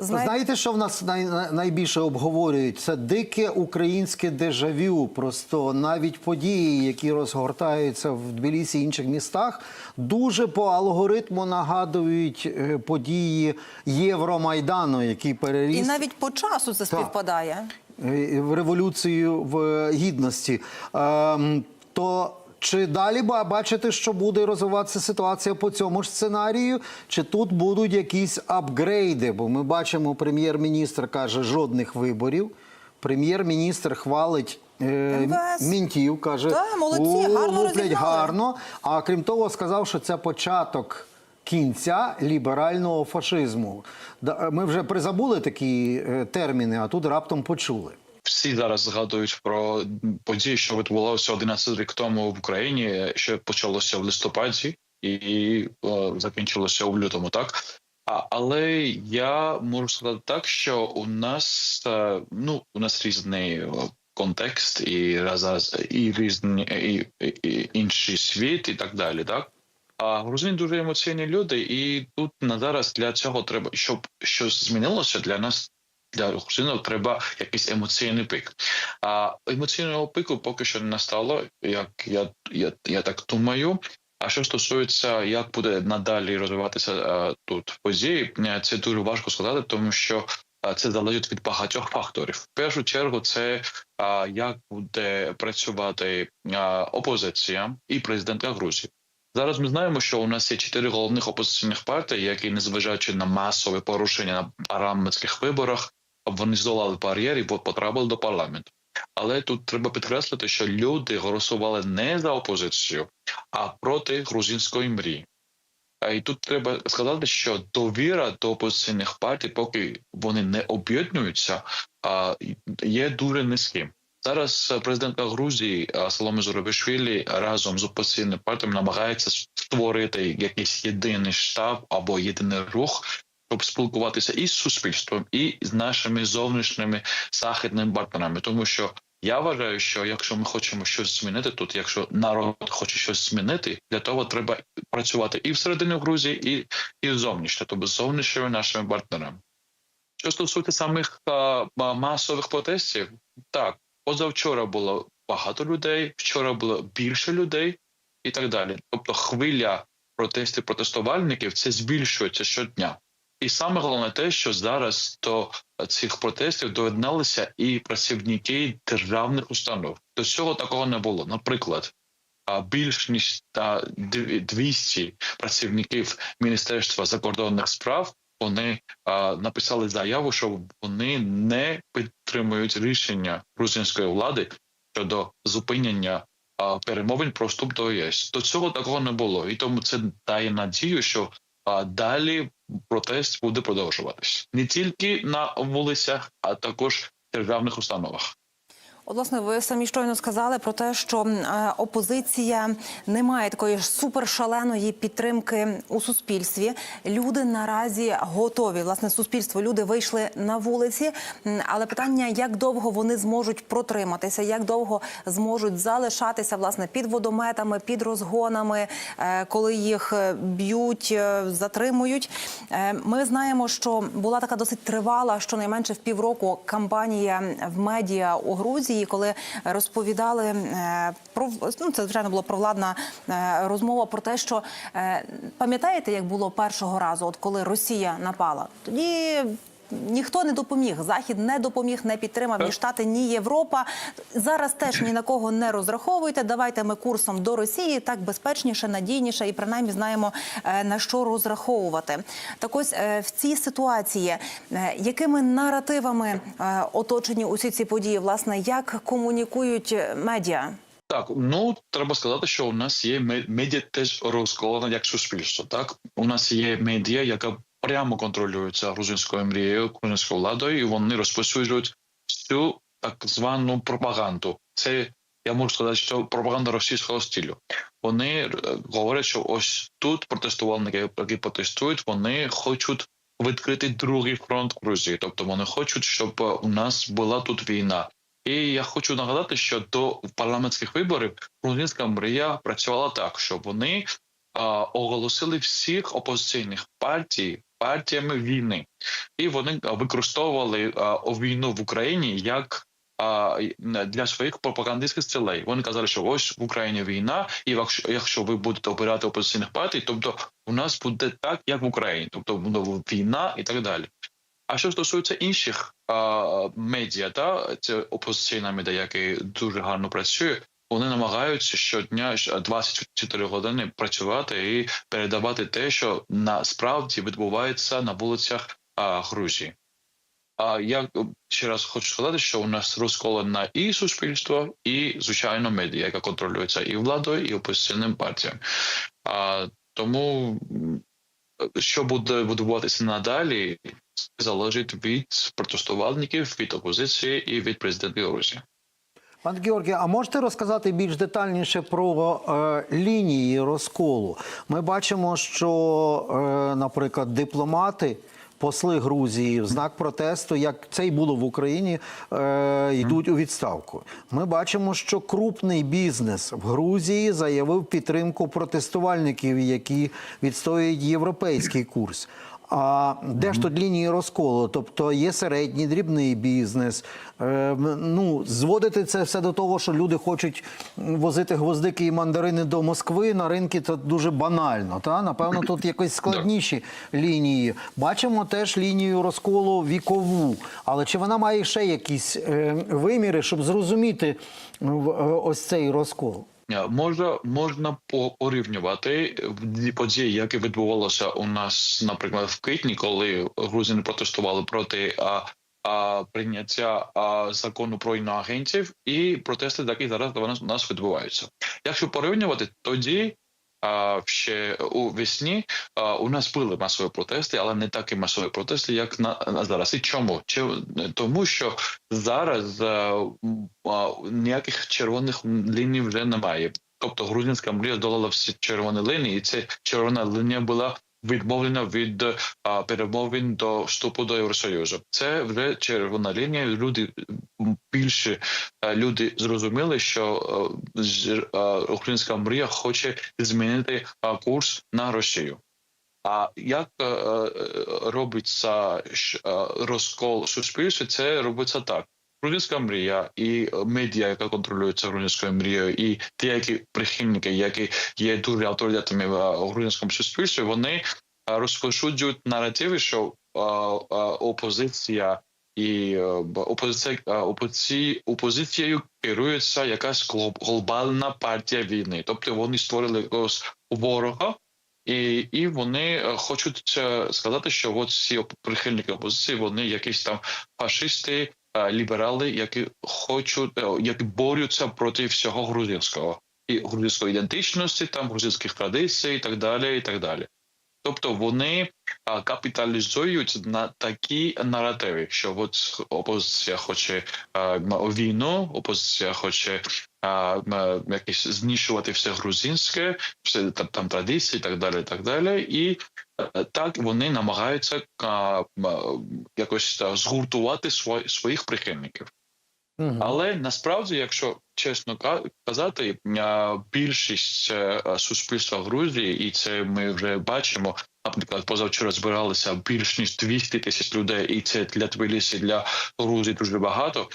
Знає- Знаєте, що в нас най, най- найбільше обговорюють? Це дике українське дежавю. Просто навіть події, які розгортаються в Тбілісі і інших містах, дуже по алгоритму нагадують е, події Євромайдану, який переріс І навіть по часу це співпадає. е, в революцію в гідності. Ем, то чи далі ба- бачите, що буде розвиватися ситуація по цьому ж сценарію? Чи тут будуть якісь апгрейди? Бо ми бачимо, прем'єр-міністр каже, жодних виборів. Прем'єр-міністр хвалить. е. Мінтів каже, Та, молодці, «О, гарно луплять гарно. А крім того, сказав, що це початок кінця ліберального фашизму. Да, Ми вже призабули такі е, терміни, а тут раптом почули. Всі зараз згадують про події, що відбулося 11 рік тому в Україні, що почалося в листопаді і е, закінчилося у лютому, так. А, але я можу сказати так, що у нас е, ну у нас різний е, контекст і зараз і різні і, і, і інший світ, і так далі. Так а грузини дуже емоційні люди, і тут на зараз для цього треба, щоб щось змінилося для нас. Для грузинів треба якийсь емоційний пик. А емоційного пику поки що не настало, як я, я, я так думаю. А що стосується, як буде надалі розвиватися е, тут події, е, це дуже важко сказати, тому що е, це залежить від багатьох факторів. В першу чергу, це е, як буде працювати е, опозиція і президентка Грузії. Зараз ми знаємо, що у нас є чотири головних опозиційних партії, які, незважаючи на масове порушення на парламентських виборах, вони здолали бар'єр і потрапили до парламенту. Але тут треба підкреслити, що люди голосували не за опозицію, а проти грузинської мрії. І тут треба сказати, що довіра до опозиційних партій, поки вони не об'єднуються, є дуже низьким. Зараз е, президентка Грузії е, Соломе Зурабішвілі разом з опозиційним партіями намагається створити якийсь єдиний штаб або єдиний рух, щоб спілкуватися і з суспільством, і з нашими зовнішніми західними партнерами, тому що. Я вважаю, що якщо ми хочемо щось змінити тут, якщо народ хоче щось змінити, для того треба працювати і всередині Грузії, і і зовнішньо, тобто зовнішніми нашими партнерами. Що стосується самих а, масових протестів, так позавчора було багато людей, вчора було більше людей і так далі. Тобто, хвиля протестів протестувальників це збільшується щодня. І саме головне те, що зараз до цих протестів доєдналися і працівники державних установ. До цього такого не було. Наприклад, більш ніж та, 200 працівників Міністерства закордонних справ вони написали заяву, що вони не підтримують рішення грузинської влади щодо зупинення перемовин про вступ до ЄС. До цього такого не було, і тому це дає надію, що а, далі протест буде продовжуватись не тільки на вулицях, а також в державних установах. От, власне, ви самі щойно сказали про те, що е, опозиція не має такої супершаленої підтримки у суспільстві. Люди наразі готові. Власне, суспільство люди вийшли на вулиці, але питання, як довго вони зможуть протриматися, як довго зможуть залишатися власне під водометами, під розгонами, е, коли їх е, б'ють, затримують. Ми знаємо, що була така досить тривала, щонайменше в півроку кампанія в медіа у Грузії, коли розповідали е, про ну, це звичайно була провладна е, розмова про те, що е, пам'ятаєте, як було першого разу, от коли Росія напала, тоді. Ніхто не допоміг, захід не допоміг, не підтримав ні Штати, ні Європа. Зараз теж ні на кого не розраховуйте. Давайте ми курсом до Росії так безпечніше, надійніше і принаймні знаємо е, на що розраховувати. Так ось е, в цій ситуації, е, якими наративами оточені усі ці події, власне, як комунікують медіа? Так, ну треба сказати, що у нас є медіа теж розколена як суспільство. Так, у нас є медіа, яка прямо контролюється грузинською мрією, грузинською владою, і вони розповсюджують всю так звану пропаганду. Це я можу сказати, що пропаганда російського стилю. Вони е, говорять, що ось тут протестувальники, які протестують, вони хочуть відкрити другий фронт Грузії. Тобто вони хочуть, щоб е, у нас була тут війна. І я хочу нагадати, що до парламентських виборів грузинська мрія працювала так, що вони а, оголосили всіх опозиційних партій партіями війни, і вони використовували війну в Україні як. Для своїх пропагандистських цілей вони казали, що ось в Україні війна, і якщо, ви будете обирати опозиційних партій, тобто у нас буде так, як в Україні, тобто буде війна і так далі. А що стосується інших а, медіа, та це опозиційна медіа, які дуже гарно працює, вони намагаються щодня щ- 24 години працювати і передавати те, що насправді відбувається на вулицях а, Грузії. А я ще раз хочу сказати, що у нас розколена і суспільство, і звичайно медіа, яка контролюється і владою, і опозиційним партіям. А, тому що буде відбуватися надалі, залежить від протестувальників, від опозиції і від президента Білорусі. Пан Георгій, а можете розказати більш детальніше про е, лінії розколу? Ми бачимо, що, е, наприклад, дипломати. Посли Грузії в знак протесту, як це й було в Україні, е, йдуть у відставку. Ми бачимо, що крупний бізнес в Грузії заявив підтримку протестувальників, які відстоюють європейський курс. А де ж тут лінії розколу? Тобто є середній дрібний бізнес. Е, ну, зводити це все до того, що люди хочуть возити гвоздики і мандарини до Москви на ринки, це дуже банально. Та? Напевно, тут якось складніші лінії. Бачимо теж лінію розколу вікову. Але чи вона має ще якісь е, виміри, щоб зрозуміти в- е, ось цей розкол? Е, Можна можна порівнювати ді- події, які відбувалися у нас, наприклад, в квітні, коли грузини протестували проти а, а, прийняття а, закону про іноагентів, і протести, які зараз у нас, відбуваються. Якщо порівнювати, тоді ще у весні у нас були масові протести, але не такі масові протести, як на, зараз. І чому? Чи тому, що зараз а, ніяких червоних ліній вже немає. Тобто грузинська мрія здолала всі червоні лінії, і ця червона лінія була відмовлена від перемовин до вступу до Євросоюзу. Це вже червона лінія. Люди більше люди зрозуміли, що з- а, українська мрія хоче змінити курс на Росію. А як е, е, робиться е, розкол суспільства? Це робиться так. Грузинська мрія і медіа, яка контролюється грузинською мрією, і ті, які прихильники, які є дуже авторитетами в е, грузинському суспільстві, вони е, розповсюджують наративи, що е, е, опозиція і е, опозиція, е, опозицією керується якась глоб- глобальна партія війни. Тобто вони створили якогось ворога, і, і вони е, хочуть е, сказати, що от ці прихильники опозиції, вони якісь там фашисти, е, ліберали, які хочуть, е, які борються проти всього грузинського і грузинської ідентичності, там грузинських традицій, і так далі, і так далі. Тобто вони капіталізують на такі наративи, що от опозиція хоче війну, опозиція хоче якось знищувати все грузинське, все там, там традиції, так далі, так далі. І е, так вони намагаються якось згуртувати своїх прихильників. Мгм. Але насправді, якщо чесно ка- казати, більшість е, суспільства Грузії, і це ми вже бачимо. Наприклад, позавчора збиралися більш ніж 200 тисяч людей, і це для Тбілісі, для Грузії дуже багато.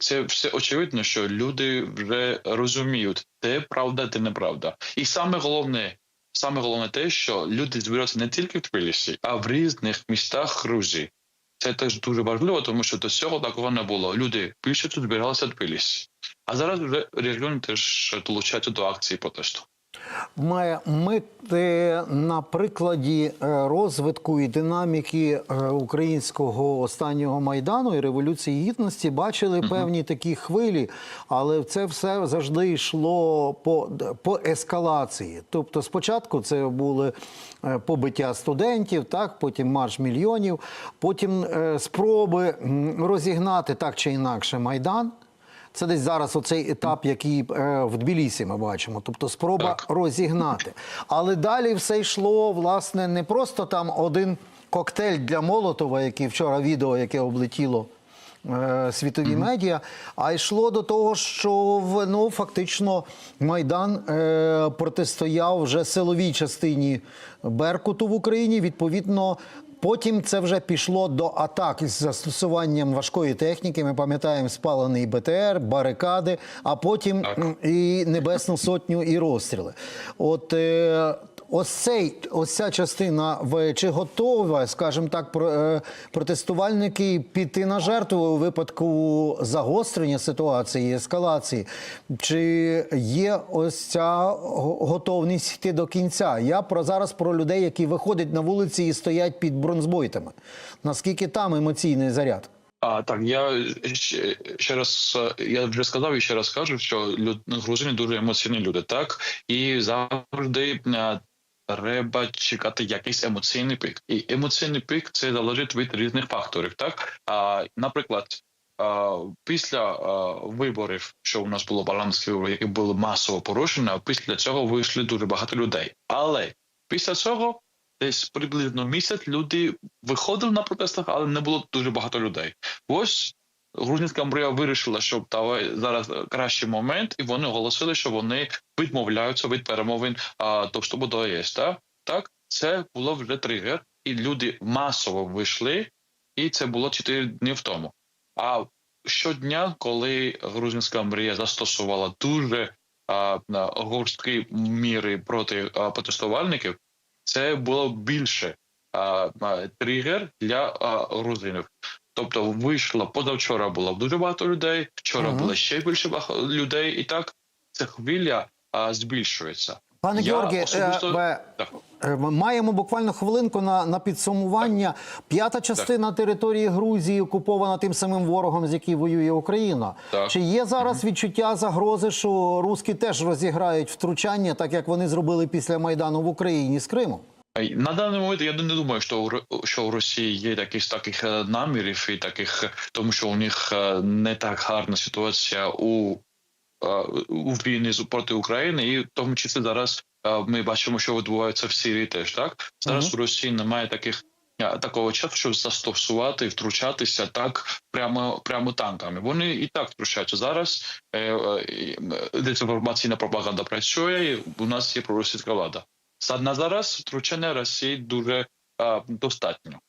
Це все очевидно, що люди вже розуміють, де правда, де неправда. І саме головне, саме головне те, що люди збираються не тільки в Тбілісі, а в різних містах Грузії. Це теж дуже важливо, тому що до цього такого не було. Люди більше тут збиралися дбились. А зараз вже регіони теж долучаються до акції протесту. Ми, ми е, на прикладі е, розвитку і динаміки е, українського останнього майдану і революції гідності бачили певні такі хвилі, але це все завжди йшло по, по ескалації. Тобто, спочатку це були е, побиття студентів, так потім марш мільйонів, потім спроби розігнати так чи інакше майдан. Це десь зараз оцей етап, який е, в Тбілісі ми бачимо, тобто спроба Так. розігнати. Але далі все йшло, власне, не просто там один коктейль для Молотова, який вчора відео, яке облетіло е, світові медіа, а йшло до того, що ну, фактично Майдан е, протистояв вже силовій частині Беркуту в Україні. Відповідно, потім це вже пішло до атак із застосуванням важкої техніки. Ми пам'ятаємо спалений БТР, барикади, а потім Так. і Небесну Сотню, і розстріли. От е, ось цей, ось ця частина чи готова, скажімо так, е, протестувальники піти на жертву у випадку загострення ситуації, ескалації? Чи є ось ця готовність йти до кінця? Я про зараз про людей, які виходять на вулиці і стоять під бронзбойтами. Наскільки там емоційний заряд? А так, я ще, ще раз я вже сказав і ще раз кажу, що люд, грузини дуже емоційні люди, так і завжди е, треба чекати якийсь емоційний пік. І емоційний пік це залежить від різних факторів. Так, а, наприклад, після виборів, що у нас було парламентські вибори, які були масово порушені, після цього вийшли дуже багато людей. Але після цього десь приблизно місяць люди виходили на протестах, але не було дуже багато людей. Ось грузинська мрія вирішила, що зараз кращий момент, і вони оголосили, що вони відмовляються від перемовин а, до вступу до ЄС. Так? так, це було вже тригер, і люди масово вийшли, і це було 4 дні тому. А щодня, коли грузинська мрія застосувала дуже на міри проти а, протестувальників, це було більше а, тригер для а, грузинів. Тобто вийшло позавчора було дуже багато людей, вчора Мгм. було ще більше багато людей, і так ця хвиля а, збільшується. Пане Я Георгій, особисто- е, Так. е, ми маємо буквально хвилинку на, на підсумування. П'ята частина території Грузії окупована тим самим ворогом, з яким воює Україна. Так. Чи є зараз відчуття загрози, що руски теж розіграють втручання, так як вони зробили після майдану в Україні з Кримом? На даний момент я не думаю, що що у Росії є якісь таких е, намірів і таких, тому що у них е, не так гарна ситуація у, е, у війні проти України, і в тому числі зараз е, ми бачимо, що відбувається в Сирії теж так. Зараз у Росії немає таких. е, Такого часу, щоб застосувати, втручатися так прямо прямо танками. Вони і так втручаються зараз. Е, е, е, Дезінформаційна пропаганда працює. і У нас є проросійська влада. Зараз втручання Росії дуже достатньо.